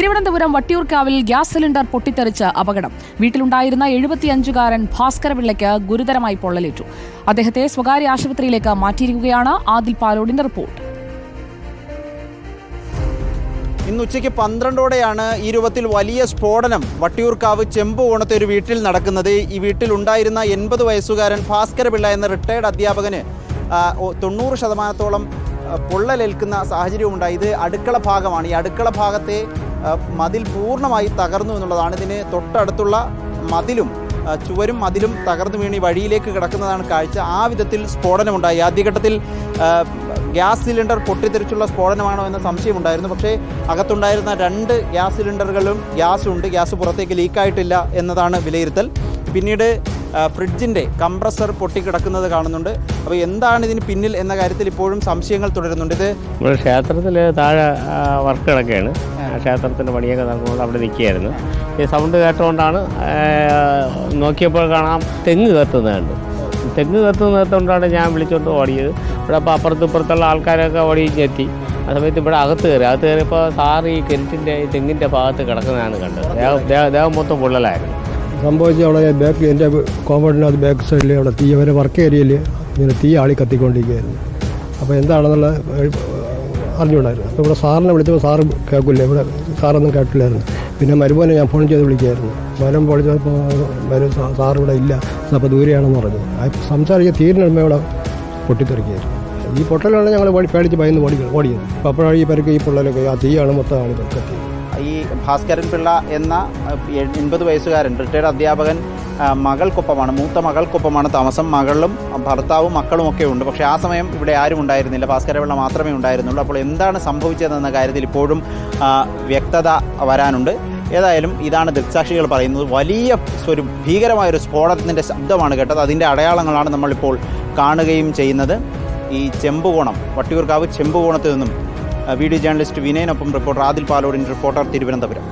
തിരുവനന്തപുരം വട്ടിയൂർക്കാവിൽ gas cylinder പൊട്ടിത്തെറിച്ച് അപകടം. വീട്ടിലുണ്ടായിരുന്ന എഴുപത്തിയഞ്ചുകാരൻ ഭാസ്കരപിള്ളയ്ക്ക് ഗുരുതരമായി പൊള്ളലേറ്റു. അദ്ദേഹത്തെ സ്വകാര്യ ആശുപത്രിയിലേക്ക് മാറ്റിയിരിക്കുകയാണ് ആദിൽ പാലോടിന്റെ റിപ്പോർട്ട്. ഇന്ന് ഉച്ചയ്ക്ക് പന്ത്രണ്ടോടെയാണ് ഈ രൂപത്തിൽ വലിയ സ്ഫോടനം. വട്ടിയൂർക്കാവ് ചെമ്പ് ഓണത്തെ ഒരു വീട്ടിൽ നടക്കുന്നത്. ഈ വീട്ടിലുണ്ടായിരുന്ന എൺപത് വയസ്സുകാരൻ ഭാസ്കരപിള്ള എന്ന റിട്ടയർഡ് അധ്യാപകന് തൊണ്ണൂറ് ശതമാനത്തോളം പൊള്ളലേൽക്കുന്ന സാഹചര്യമുണ്ടായി ഇത് അടുക്കള ഭാഗമാണ്. ഈ അടുക്കള ഭാഗത്തെ മതിൽ പൂർണമായി തകർന്നു എന്നുള്ളതാണ്. ഇതിന് തൊട്ടടുത്തുള്ള മതിലും ചുവരും മതിലും തകർന്നു വീണ് വഴിയിലേക്ക് കിടക്കുന്നതാണ് കാഴ്ച. ആ വിധത്തിൽ സ്ഫോടനമുണ്ടായി. ആദ്യഘട്ടത്തിൽ ഗ്യാസ് സിലിണ്ടർ പൊട്ടിത്തെറിച്ചുള്ള സ്ഫോടനമാണോ എന്ന സംശയമുണ്ടായിരുന്നു. പക്ഷേ അകത്തുണ്ടായിരുന്ന രണ്ട് ഗ്യാസ് സിലിണ്ടറുകളും ഗ്യാസ് ഉണ്ട് ഗ്യാസ് പുറത്തേക്ക് ലീക്കായിട്ടില്ല എന്നതാണ് വിലയിരുത്തൽ. പിന്നീട് ഫ്രിഡ്ജിന്റെ കംപ്രസർ പൊട്ടിക്കിടക്കുന്നത് കാണുന്നുണ്ട്. അപ്പോൾ എന്താണ് ഇതിന് പിന്നിൽ എന്ന കാര്യത്തിൽ ഇപ്പോഴും സംശയങ്ങൾ തുടരുന്നുണ്ട്. ഇത് ക്ഷേത്രത്തിൽ താഴെ വർക്ക് കിടക്കുകയാണ്. ക്ഷേത്രത്തിന്റെ പണിയൊക്കെ നടക്കുമ്പോൾ അവിടെ നിൽക്കുകയായിരുന്നു. ഈ സൗണ്ട് കേട്ടുകൊണ്ടാണ് നോക്കിയപ്പോൾ കാണാം തെങ്ങ് കത്തുന്നുണ്ട് തെങ്ങ് കത്തുന്ന നിർത്തുകൊണ്ടാണ് ഞാൻ വിളിച്ചുകൊണ്ട് ഓടിയത്. ഇവിടെ അപ്പോൾ അപ്പുറത്തും ഇപ്പുറത്തുള്ള ആൾക്കാരൊക്കെ ഓടി എത്തി ആ സമയത്ത് ഇവിടെ അകത്ത് കയറി അകത്ത് കയറിയപ്പോൾ സാറ് ഈ കെരിറ്റിന്റെ ഈ തെങ്ങിന്റെ ഭാഗത്ത് കിടക്കുന്നതാണ് കണ്ടത്. ദേവം മൊത്തം പൊള്ളലായിരുന്നു. സംഭവിച്ച അവിടെ ബാക്ക് എന്റെ കോമ്പൗണ്ടിനകത്ത് ബാക്ക് സൈഡിൽ അവിടെ തീ അവരെ വർക്ക് ഏരിയയിൽ ഇങ്ങനെ തീ ആളി കത്തിക്കൊണ്ടിരിക്കുകയായിരുന്നു. അപ്പോൾ എന്താണെന്നുള്ള അറിഞ്ഞുണ്ടായിരുന്നു അപ്പോൾ ഇവിടെ സാറിനെ വിളിച്ചപ്പോൾ സാറ് കേൾക്കില്ല. ഇവിടെ സാറൊന്നും കേട്ടില്ലായിരുന്നു. പിന്നെ മരുമോനെ ഞാൻ ഫോൺ ചെയ്ത് വിളിക്കുകയായിരുന്നു. മരം പൊളിച്ചപ്പോൾ മരു സാർ ഇവിടെ ഇല്ല. അപ്പോൾ ദൂരെയാണെന്ന് പറഞ്ഞു. സംസാരിച്ച തീരിനുമ്പോ ഇവിടെ പൊട്ടിത്തെറിക്കുകയായിരുന്നു. ഈ പൊട്ടലാണ് ഞങ്ങൾ പേടിച്ച് ഭയന്ന് ഓടി ഓടിയത്. അപ്പോൾ അപ്പോഴാണ് ഈ പരക്ക് ഈ പൊള്ളലൊക്കെ ആ തീയാണ് മൊത്തം ആളി കത്തിയത് ഈ ഭാസ്കരൻ പിള്ള എന്ന എൺപത് വയസ്സുകാരൻ റിട്ടയർഡ് അധ്യാപകൻ മകൾക്കൊപ്പമാണ് മൂത്ത മകൾക്കൊപ്പമാണ് താമസം. മകളും ഭർത്താവും മക്കളും ഒക്കെ ഉണ്ട്. പക്ഷേ ആ സമയം ഇവിടെ ആരും ഉണ്ടായിരുന്നില്ല. ഭാസ്കരപിള്ള മാത്രമേ ഉണ്ടായിരുന്നുള്ളൂ. അപ്പോൾ എന്താണ് സംഭവിച്ചതെന്ന കാര്യത്തിൽ ഇപ്പോഴും വ്യക്തത വരാനുണ്ട്. ഏതായാലും ഇതാണ് ദൃക്സാക്ഷികൾ പറയുന്നത്. വലിയ ഒരു ഭീകരമായൊരു സ്ഫോടനത്തിന്റെ ശബ്ദമാണ് കേട്ടത്. അതിന്റെ അടയാളങ്ങളാണ് നമ്മളിപ്പോൾ കാണുകയും ചെയ്യുന്നത്. ഈ ചെമ്പുകോണം വട്ടിയൂർക്കാവ് ചെമ്പുകോണത്ത് നിന്നും വീഡിയോ ജേർണലിസ്റ്റ് വിനയനൊപ്പം റിപ്പോർട്ടർ ആദിൽ പാലോടിൻ റിപ്പോർട്ടർ തിരുവനന്തപുരം.